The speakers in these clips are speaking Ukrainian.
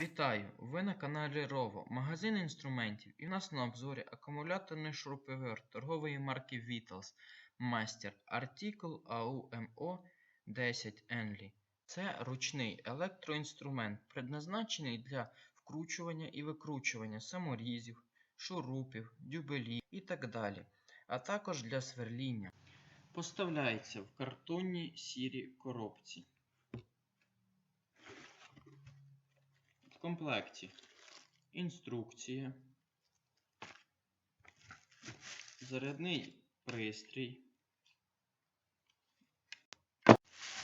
Вітаю! Ви на каналі Rovo, магазин інструментів, і в нас на обзорі акумуляторний шуруповерт торгової марки Vitals Master Article AUMO 10 Enly. Це ручний електроінструмент, предназначений для вкручування і викручування саморізів, шурупів, дюбелів і так далі, а також для сверління. Поставляється в картонній сірій коробці. Комплекті. Інструкція, зарядний пристрій.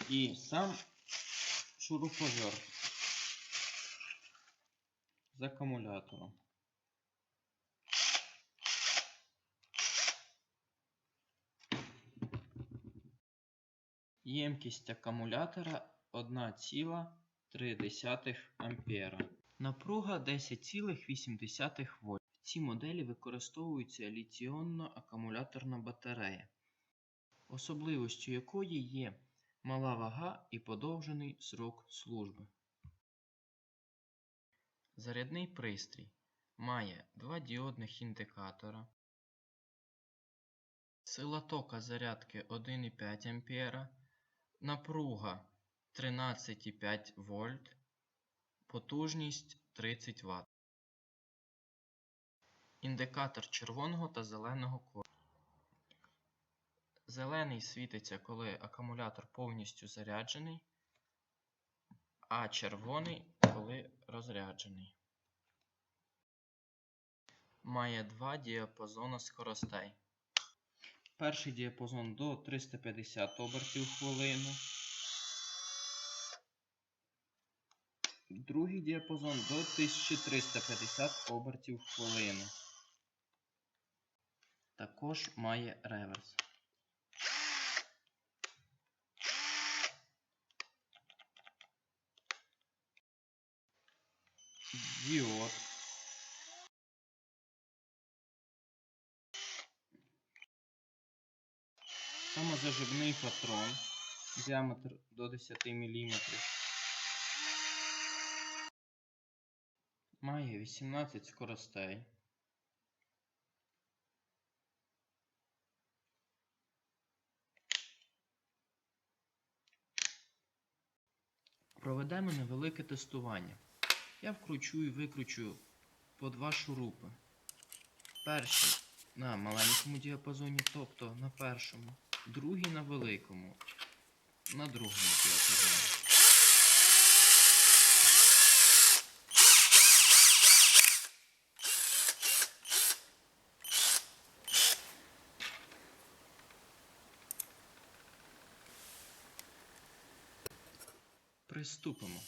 І сам шуруповерт з акумулятором. Ємкість акумулятора 1,3 ампера. Напруга 10,8 вольт. В цій моделі використовується літіонно-акумуляторна батарея, особливістю якої є мала вага і подовжений срок служби. Зарядний пристрій має два діодних індикатора, сила тока зарядки 1,5 А, напруга 13,5 вольт, потужність 30 Вт. Індикатор червоного та зеленого кольору. Зелений світиться, коли акумулятор повністю заряджений, а червоний, коли розряджений. Має два діапазони скоростей. Перший діапазон до 350 обертів хвилину. Другий діапазон до 1350 обертів в хвилину. Також має реверс. Діод. Самозаживний патрон. Діаметр до 10 мм. Має 18 скоростей. Проведемо невелике тестування. Я вкручу і викручу по два шурупи. Перший на маленькому діапазоні, тобто на першому, другий на великому, на другому діапазоні. Приступимо.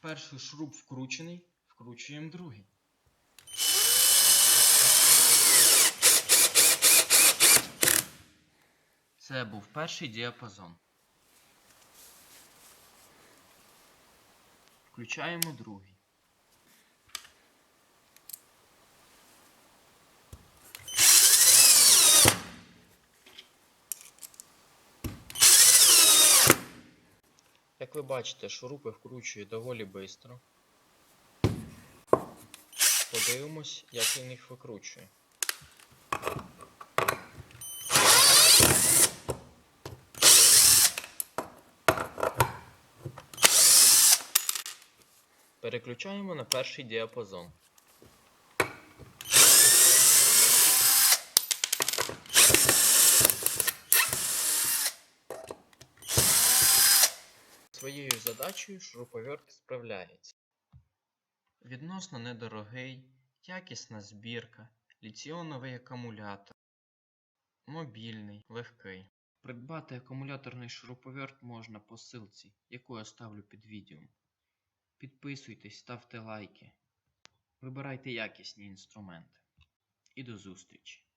Перший шуруп вкручений, вкручуємо другий. Це був перший діапазон. Включаємо другий. Як ви бачите, шурупи вкручує доволі швидко. Подивимось, як він їх викручує. Переключаємо на перший діапазон. Своєю задачею шуруповерт справляється. Відносно недорогий, якісна збірка, ліціоновий акумулятор, мобільний, легкий. Придбати акумуляторний шуруповерт можна по ссылці, яку я ставлю під відео. Підписуйтесь, ставте лайки. Вибирайте якісні інструменти. І до зустрічі!